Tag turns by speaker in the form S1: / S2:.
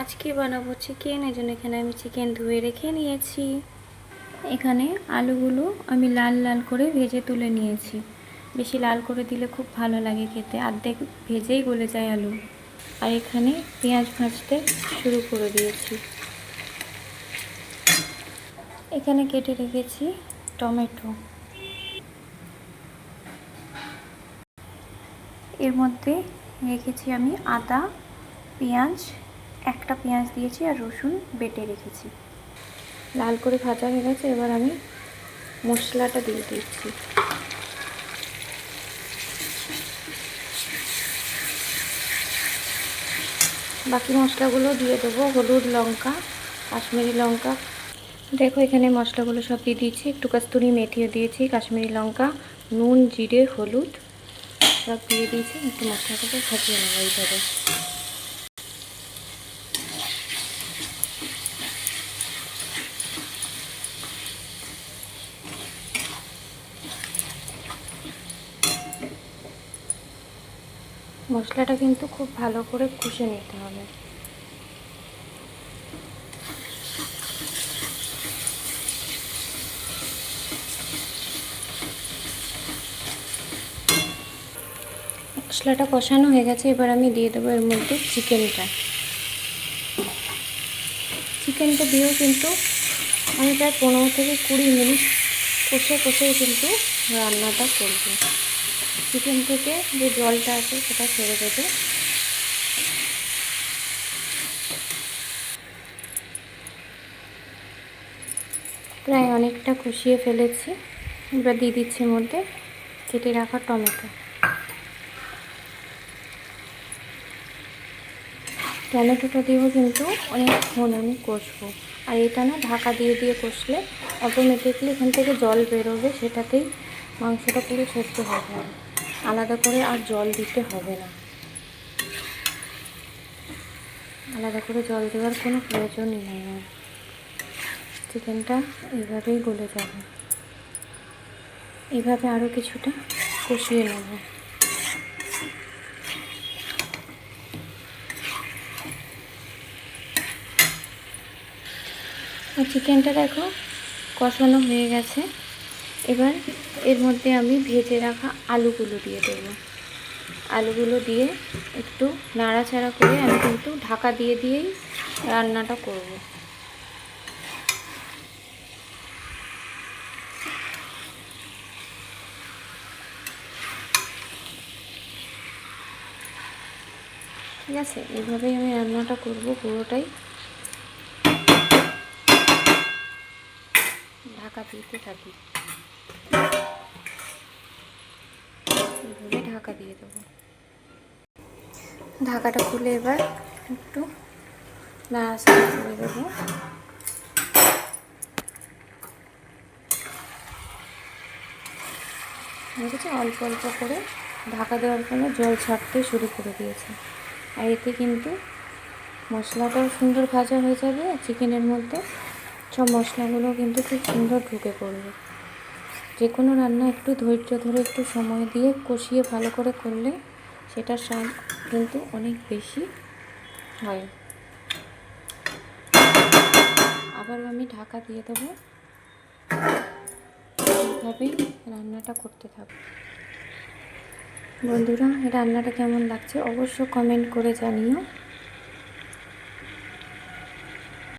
S1: আজকে বানাবো চিকেন এই জন্য এখানে আমি চিকেন ধুয়ে রেখে নিয়েছি। এখানে আলুগুলো আমি লাল লাল করে ভেজে তুলে নিয়েছি। বেশি লাল করে দিলে খুব ভালো লাগে খেতে, অর্ধেক ভেজেই গলে যায় আলু। আর এখানে পেঁয়াজ ভাজতে শুরু করে দিয়েছি। এখানে কেটে রেখেছি টমেটো। এর মধ্যে রেখেছি আমি আদা, পেঁয়াজ একটা পেঁয়াজ দিয়েছি আর রসুন বেটে রেখেছি। লাল করে ভাজা হয়ে গেছে, এবার আমি মশলাটা দিয়ে দিচ্ছি। বাকি মশলাগুলো দিয়ে দেবো, হলুদ লঙ্কা, কাশ্মীরি লঙ্কা। দেখো, এখানে মশলাগুলো সব দিয়ে দিয়েছি, একটু কাস্তুরি মেথিও দিয়েছি, কাশ্মীরি লঙ্কা, নুন, জিরে, হলুদ, সব দিয়ে দিয়েছি, একটু মশলাটাকে ভাজিয়ে নেব এইভাবে। মশলাটা কিন্তু খুব ভালো করে কষে নিতে হবে। মশলাটা কষানো হয়ে গেছে, এবার আমি দিয়ে দেবো এর মধ্যে চিকেনটা। চিকেনটা দিয়েও কিন্তু আমি প্রায় পনেরো থেকে কুড়ি মিনিট কষে কষেই কিন্তু রান্নাটা করব। চিকেন থেকে যে জলটা আছে সেটা ছেড়ে দেবে। প্রায় অনেকটা কষিয়ে ফেলেছি। এবার দিয়ে দিচ্ছি মধ্যে কেটে রাখা টমেটো। টমেটোটা দিয়েও কিন্তু অনেকক্ষণ আমি কষবো। আর এটা না ঢাকা দিয়ে দিয়ে কষলে অটোমেটিকলি এখান থেকে জল বেরোবে, সেটাতেই মাংসটা পুরো সেদ্ধ হবে আলাদা করে আর জল দিতে হবে না। আলাদা করে জল দেওয়ার কোনো প্রয়োজনই নেই। চিকেনটা এইভাবেই গলে যাবে। এইভাবে আরও কিছুটা কষিয়ে নেব। আর চিকেনটা দেখো কষানো হয়ে গেছে। এবার এর মধ্যে আমি ভেজে রাখা আলুগুলো দিয়ে দেবো। আলুগুলো দিয়ে একটু নাড়াচাড়া করে আমি কিন্তু ঢাকা দিয়ে দিয়েই রান্নাটা করব। ঠিক আছে এইভাবেই আমি রান্নাটা করব, পুরোটাই ঢাকা দিতে থাকি। এইভাবে ঢাকা দিয়ে দেবো। ঢাকাটা খুলে এবার একটু নাড়াচাড়া করে দেবো অল্প অল্প করে ঢাকা দেওয়ার ফলে জল ছাড়তে শুরু করে দিয়েছে। আর এতে কিন্তু মশলাটাও সুন্দর ভাজা হয়ে যাবে চিকেনের মধ্যে সব মশলাগুলো কিন্তু খুব সুন্দর ঢুকে পড়বে। যে কোনো রান্না একটু ধৈর্য ধরে, একটু সময় দিয়ে কষিয়ে ভালো করে করলে সেটার স্বাদ কিন্তু অনেক বেশি হয়। আবার আমি ঢাকা দিয়ে দেবো। এইভাবেই রান্নাটা করতে থাকব। বন্ধুরা, রান্নাটা কেমন লাগছে অবশ্য কমেন্ট করে জানিও।